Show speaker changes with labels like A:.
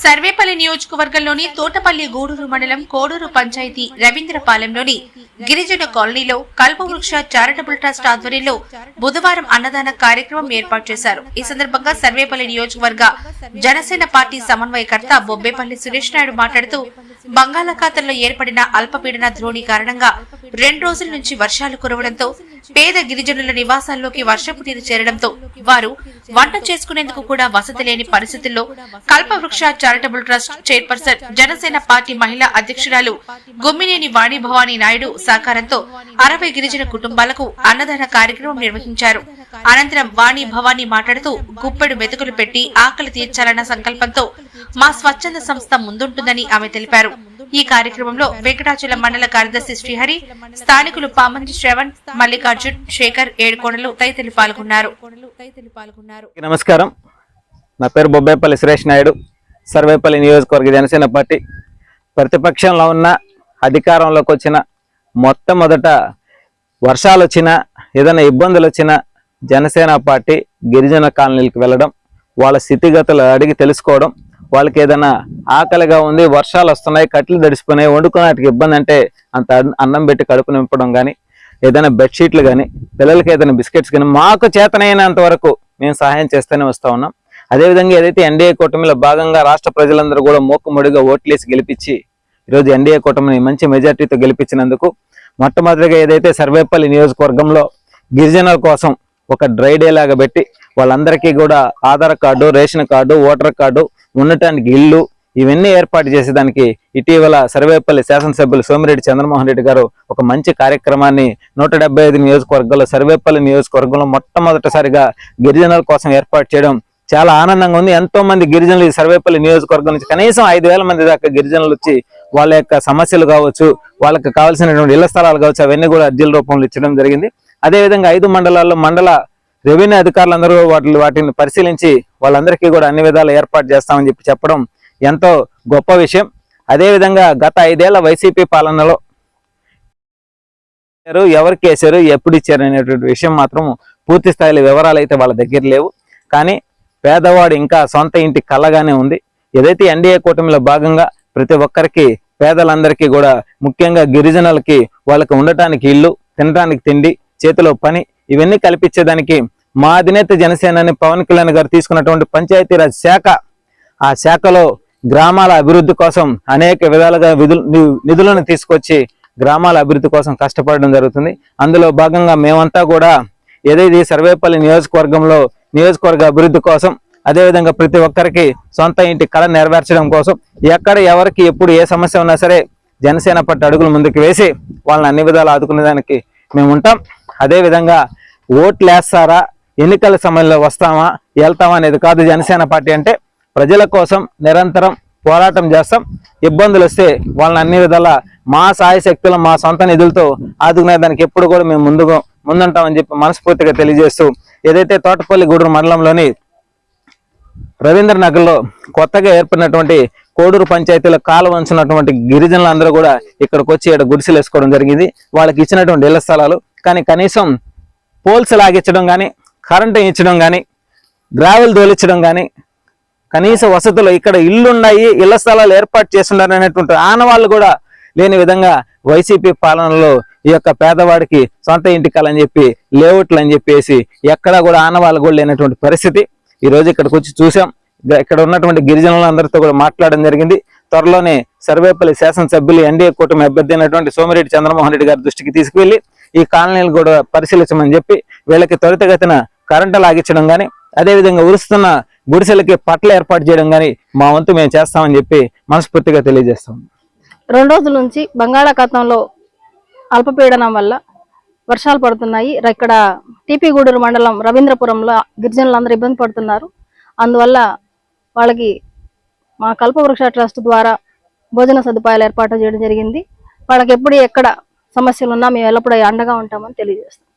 A: సర్వేపల్లి నియోజకవర్గంలోని తోటపల్లి గూడూరు మండలం కోడూరు పంచాయతీ రవీంద్రపాలెంలోని గిరిజన కాలనీలో కల్పవృక్ష చారిటబుల్ ట్రస్ట్ ఆధ్వర్యంలో బుధవారం అన్నదాన కార్యక్రమం ఏర్పాటు చేశారు. ఈ సందర్భంగా సర్వేపల్లి నియోజకవర్గ జనసేన పార్టీ సమన్వయకర్త బొబ్బేపల్లి సురేష్ నాయుడు మాట్లాడుతూ బంగాళాఖాతంలో ఏర్పడిన అల్పపీడన ద్రోణి కారణంగా రెండు రోజుల నుంచి వర్షాలు కురవడంతో పేద గిరిజనుల నివాసాల్లోకి వర్షపు నీరు చేరడంతో వారు వంట చేసుకునేందుకు కూడా వసతి లేని పరిస్థితుల్లో Kalpavriksha charitable trust chairperson Janasena party మహిళా అధ్యక్షురాలు గుమ్మినేని వాణిభవాని నాయుడు సహకారంతో అరవై గిరిజన కుటుంబాలకు అన్నదాన కార్యక్రమం నిర్వహించారు. అనంతరం వాణి భవానీ మాట్లాడుతూ గుప్పెడు మెతుకులు పెట్టి ఆకలి తీర్చాలన్న సంకల్పంతో మా స్వచ్ఛంద సంస్థ ముందుంటుందని ఆమె తెలిపారు. ఈ కార్యక్రమంలో వెంకటాచలం మండల కార్యదర్శి శ్రీహరి స్థానికులు పామంజి శ్రవణ్ మల్లికార్జున్ శేఖర్ ఏడుకోణలు తదితరులు పాల్గొన్నారు.
B: నమస్కారం. నా పేరు బొబ్బేపల్లి సురేష్ నాయుడు. సర్వేపల్లి నియోజకవర్గ జనసేన పార్టీ ప్రతిపక్షంలో ఉన్న అధికారంలోకి వచ్చిన మొట్టమొదట వర్షాలు వచ్చినా ఏదైనా ఇబ్బందులు వచ్చినా జనసేన పార్టీ గిరిజన కాలనీలకు వెళ్ళడం వాళ్ళ స్థితిగతులు అడిగి తెలుసుకోవడం వాళ్ళకి ఏదైనా ఆకలిగా ఉంది వర్షాలు వస్తున్నాయి కట్లు దడిసిపోయినాయి వండుకునేటికి ఇబ్బంది అంటే అంత అన్నం పెట్టి కడుపు నింపడం కానీ ఏదైనా బెడ్షీట్లు కానీ పిల్లలకి ఏదైనా బిస్కెట్స్ కానీ మాకు చేతనైనంత వరకు మేము సహాయం చేస్తూనే వస్తా ఉన్నాం. అదేవిధంగా ఏదైతే ఎన్డీఏ కూటమిలో భాగంగా రాష్ట్ర ప్రజలందరూ కూడా మోక్కుముడిగా ఓట్లేసి గెలిపించి ఈరోజు ఎన్డీఏ కూటమిని మంచి మెజార్టీతో గెలిపించినందుకు మొట్టమొదటిగా ఏదైతే సర్వేపల్లి నియోజకవర్గంలో గిరిజనుల కోసం ఒక డ్రై డే లాగా పెట్టి వాళ్ళందరికీ కూడా Aadhaar card ration card voter card ఉండటానికి ఇల్లు ఇవన్నీ ఏర్పాటు చేసేదానికి ఇటీవల సర్వేపల్లి శాసనసభ్యులు సోమిరెడ్డి చంద్రమోహన్ రెడ్డి గారు ఒక మంచి కార్యక్రమాన్ని నూట డెబ్బై ఐదు నియోజకవర్గాల్లో సర్వేపల్లి నియోజకవర్గంలో మొట్టమొదటిసారిగా గిరిజనుల కోసం ఏర్పాటు చేయడం చాలా ఆనందంగా ఉంది. ఎంతో మంది గిరిజనులు ఈ సర్వేపల్లి నియోజకవర్గం నుంచి కనీసం ఐదు వేల మంది దాకా గిరిజనులు వచ్చి వాళ్ళ యొక్క సమస్యలు కావచ్చు వాళ్ళకి కావాల్సినటువంటి ఇళ్ళ స్థలాలు కావచ్చు అవన్నీ కూడా అర్జీల రూపంలో ఇచ్చడం జరిగింది. అదేవిధంగా ఐదు మండలాల్లో మండల రెవెన్యూ అధికారులందరూ వాటి వాటిని పరిశీలించి వాళ్ళందరికీ కూడా అన్ని విధాలు ఏర్పాటు చేస్తామని చెప్పి చెప్పడం ఎంతో గొప్ప విషయం. అదేవిధంగా గత ఐదేళ్ళ వైసీపీ పాలనలో ఎవరికి వేశారు ఎప్పుడు ఇచ్చారు అనేటువంటి విషయం మాత్రం పూర్తి స్థాయిలో వివరాలు అయితే వాళ్ళ దగ్గర లేవు. కానీ పేదవాడు ఇంకా సొంత ఇంటి కళ్ళగానే ఉంది. ఏదైతే ఎన్డీఏ కూటమిలో భాగంగా ప్రతి ఒక్కరికి పేదలందరికీ కూడా ముఖ్యంగా గిరిజనులకి వాళ్ళకి ఉండటానికి ఇల్లు తినడానికి తిండి చేతిలో పని ఇవన్నీ కల్పించేదానికి మా అధినేత జనసేనని పవన్ కళ్యాణ్ గారు తీసుకున్నటువంటి పంచాయతీరాజ్ శాఖ ఆ శాఖలో గ్రామాల అభివృద్ధి కోసం అనేక విధాలుగా విధులు నిధులను తీసుకొచ్చి గ్రామాల అభివృద్ధి కోసం కష్టపడడం జరుగుతుంది. అందులో భాగంగా మేమంతా కూడా ఏదైతే సర్వేపల్లి నియోజకవర్గంలో నియోజకవర్గ అభివృద్ధి కోసం అదేవిధంగా ప్రతి ఒక్కరికి సొంత ఇంటి కళ నెరవేర్చడం కోసం ఎక్కడ ఎవరికి ఎప్పుడు ఏ సమస్య ఉన్నా సరే జనసేన పట్టు అడుగులు ముందుకు వేసి వాళ్ళని అన్ని విధాలు ఆదుకునేదానికి మేము ఉంటాం అదేవిధంగా ఓట్లు వేస్తారా ఎన్నికల సమయంలో వస్తామా వెళ్తామా అనేది కాదు. జనసేన పార్టీ అంటే ప్రజల కోసం నిరంతరం పోరాటం చేస్తాం. ఇబ్బందులు వస్తే వాళ్ళని అన్ని విధాల మా సాయ శక్తులు మా సొంత నిధులతో ఆదుకునే దానికి ఎప్పుడు కూడా మేము ముందుగా ముందుంటామని చెప్పి మనస్ఫూర్తిగా తెలియజేస్తూ ఏదైతే తోటపల్లి గూడూరు మండలంలోని రవీంద్ర నగర్లో కొత్తగా ఏర్పడినటువంటి కోడూరు పంచాయతీలో కాలు వంచినటువంటి గిరిజనులందరూ కూడా ఇక్కడికి వచ్చి ఇక్కడ గుడిసెలు వేసుకోవడం జరిగింది. వాళ్ళకి ఇచ్చినటువంటి ఇళ్ళ స్థలాలు. కానీ కనీసం పోల్స్ లాగించడం కానీ కరెంటు ఇచ్చడం కానీ గ్రావెల్ దోలించడం కానీ కనీస వసతులు ఇక్కడ ఇల్లు ఉన్నాయి ఇళ్ళ స్థలాలు ఏర్పాటు చేస్తున్నారు అనేటువంటి ఆనవాళ్ళు కూడా లేని విధంగా వైసీపీ పాలనలో ఈ యొక్క పేదవాడికి సొంత ఇంటి అని చెప్పి లేఅవుట్లు అని చెప్పేసి ఎక్కడా కూడా ఆనవాళ్ళు కూడా లేనటువంటి పరిస్థితి. ఈరోజు ఇక్కడికి వచ్చి చూసాం. ఇక్కడ ఉన్నటువంటి గిరిజనులందరితో కూడా మాట్లాడడం జరిగింది. త్వరలోనే సర్వేపల్లి శాసనసభ్యులు ఎన్డీఏ కూటమి అభ్యర్థి అయినటువంటి సోమిరెడ్డి చంద్రమోహన్ రెడ్డి గారి దృష్టికి తీసుకువెళ్ళి ఈ కాలనీలు కూడా పరిశీలించమని చెప్పి వీళ్ళకి త్వరితగతిన కరెంటు లాగించడం కానీ అదేవిధంగా ఉరుస్తున్న గుడిసెలకి పట్ల ఏర్పాటు చేయడం కానీ మా వంతు మేము చేస్తామని చెప్పి మనస్ఫూర్తిగా తెలియజేస్తాం
C: రెండు రోజుల నుంచి బంగాళాఖాతంలో అల్పపీడనం వల్ల వర్షాలు పడుతున్నాయి. ఇక్కడ టీపీగూడూరు మండలం రవీంద్రపురంలో గిరిజనులందరూ ఇబ్బంది పడుతున్నారు. అందువల్ల వాళ్ళకి మా కల్పవృక్ష ట్రస్ట్ ద్వారా భోజన సదుపాయాలు ఏర్పాటు చేయడం జరిగింది. వాళ్ళకి ఎప్పుడు ఎక్కడ సమస్యలు ఉన్నా మేము ఎల్లప్పుడూ అండగా ఉంటామని తెలియజేస్తాం.